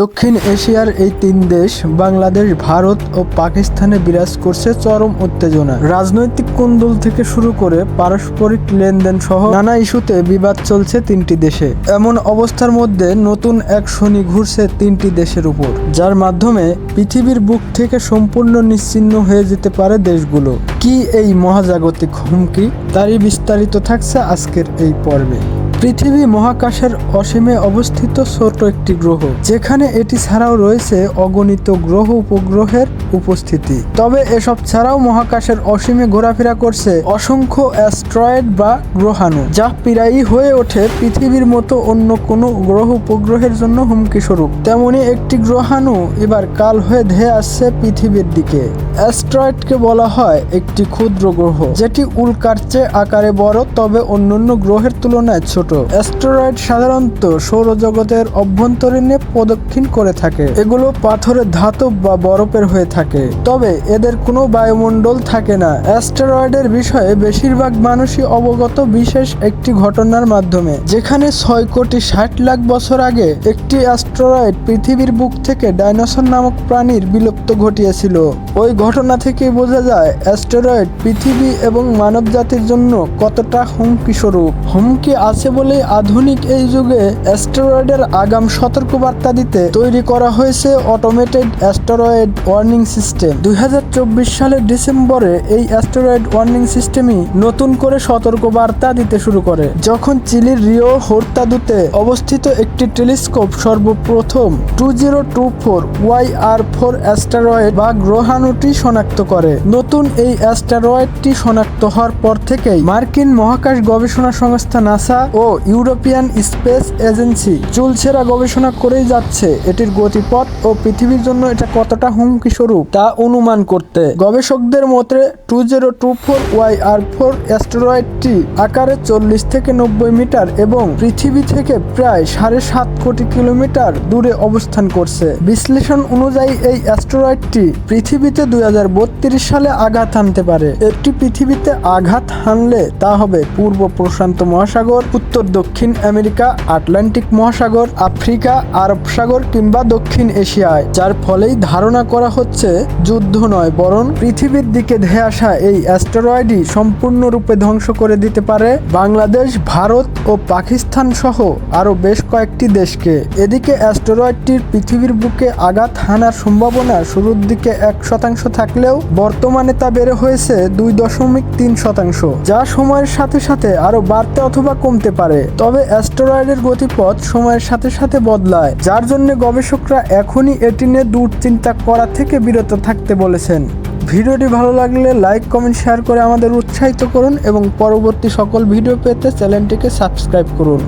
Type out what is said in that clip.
দক্ষিণ এশিয়ার এই তিন দেশ, বাংলাদেশ, ভারত ও পাকিস্তানে বিরাজ করছে চরম উত্তেজনা রাজনৈতিক কুন্দল থেকে শুরু করে পারস্পরিক লেনদেন সহ নানা ইস্যুতে বিবাদ চলছে তিনটি দেশে। এমন অবস্থার মধ্যে নতুন এক শনি ঘুরছে তিনটি দেশের উপর, যার মাধ্যমে পৃথিবীর বুক থেকে সম্পূর্ণ নিশ্চিহ্ন হয়ে যেতে পারে দেশগুলো। কি এই মহাজাগতিক হুমকি? তারই বিস্তারিত থাকছে আজকের এই পর্বে। পৃথিবী মহাকাশের অসীমে অবস্থিত ছোট একটি গ্রহ, যেখানে এটি ছাড়াও রয়েছে অগণিত গ্রহ উপগ্রহের উপস্থিতি। তবে এসব ছাড়াও মহাকাশের অসীমে ঘোরাফেরা করছে অসংখ্য অ্যাস্ট্রয়েড বা গ্রহাণু, যা প্রায়ই হয়ে ওঠে পৃথিবীর মতো অন্য কোনো গ্রহ উপগ্রহের জন্য হুমকি স্বরূপ তেমনি একটি গ্রহাণু এবার কাল হয়ে ধেয়ে আসছে পৃথিবীর দিকে। অ্যাস্ট্রয়েডকে বলা হয় একটি ক্ষুদ্র গ্রহ, যেটি উল্কার চেয়ে আকারে বড়, তবে অন্যান্য গ্রহের তুলনায় ছোট। অ্যাস্টেরয়েড সাধারণত সৌরজগতের অভ্যন্তরীণে প্রদক্ষিণ করে থাকে। এগুলো পাথরের ধাতব বা বরফের হয়ে থাকে। তবে এদের কোনো বায়ুমণ্ডল থাকে না। অ্যাস্টেরয়েডের বিষয়ে বেশিরভাগ মানুষই অবগত বিশেষ একটি ঘটনার মাধ্যমে, যেখানে ছয় কোটি ষাট লাখ বছর আগে একটি অ্যাস্টেরয়েড পৃথিবীর বুক থেকে ডাইনোসর নামক প্রাণীর বিলুপ্ত ঘটিয়েছিল। ওই ঘটনা থেকে বোঝা যায়, অ্যাস্টেরয়েড পৃথিবী এবং মানব জাতির জন্য কতটা হুমকি স্বরূপ হুমকি আছে বলেই আধুনিক এই যুগে অ্যাস্টেরয়েডের আগাম সতর্কবার্তা দিতে তৈরি করা হয়েছে অটোমেটেড অ্যাস্টেরয়েড ওয়ার্নিং সিস্টেম দুই হাজার চব্বিশ সালের ডিসেম্বরে এই অ্যাস্টেরয়েড ওয়ার্নিং সিস্টেমই নতুন করে সতর্কবার্তা দিতে শুরু করে। যখন চিলির রিও হোর্তাদুতে অবস্থিত একটি টেলিস্কোপ সর্বপ্রথম two zero two four Y R four asteroid বা গ্রহাণুটি শনাক্ত করে। নতুন এই অ্যাস্টেরয়েডটি শনাক্ত হওয়ার পর থেকেই মার্কিন মহাকাশ গবেষণা সংস্থা নাসা ও ইউরোপিয়ান স্পেস এজেন্সি চুলছেরা গবেষণা করেই যাচ্ছে এটির গতিপথ ও পৃথিবীর জন্য এটা কতটা হুমকি স্বরূপ তা অনুমান করতে। গবেষকদের মতে, two zero two four Y R four অ্যাস্টেরয়েডটি আকারে চল্লিশ থেকে নব্বই মিটার এবং পৃথিবী থেকে প্রায় সাড়ে সাত কোটি কিলোমিটার দূরে অবস্থান করছে। বিশ্লেষণ অনুযায়ী এই অ্যাস্টেরয়েডটি পৃথিবীতে দুই হাজার বত্রিশ সালে আঘাত হানতে পারে। একটি পৃথিবীতে আঘাত হানলে তা হবে পূর্ব প্রশান্ত মহাসাগর, উত্তর দক্ষিণ আমেরিকা, আটলান্টিক মহাসাগর, আফ্রিকা, আরব সাগর কিংবা দক্ষিণ এশিয়ায়, যার ফলেই ধারণা করা হচ্ছে যুদ্ধ নয়, বরং পৃথিবীর দিকে ধেয়ে আসা এই অ্যাস্টেরয়েডই সম্পূর্ণরূপে ধ্বংস করে দিতে পারে বাংলাদেশ, ভারত ও পাকিস্তান সহ আরও বেশ কয়েকটি দেশকে। এদিকে অ্যাস্টেরয়েডটির পৃথিবীর বুকে আঘাত হানার সম্ভাবনা শুরুর দিকে এক শতাংশ থাকলেও বর্তমানে তা বেড়ে হয়েছে দুই দশমিক তিন শতাংশ, যা সময়ের সাথে সাথে আরও বাড়তে অথবা কমতে পারে। তবে অ্যাস্টেরয়েডের গতিপথ সময়ের সাথে সাথে বদলায়, যার জন্য গবেষকরা এখনই এটি নিয়ে দুশ্চিন্তা করা থেকে বিরত থাকতে বলেছেন। ভিডিওটি ভালো লাগলে লাইক, কমেন্ট, শেয়ার করে আমাদের উৎসাহিত করুন এবং পরবর্তী সকল ভিডিও পেতে চ্যানেলটিকে সাবস্ক্রাইব করুন।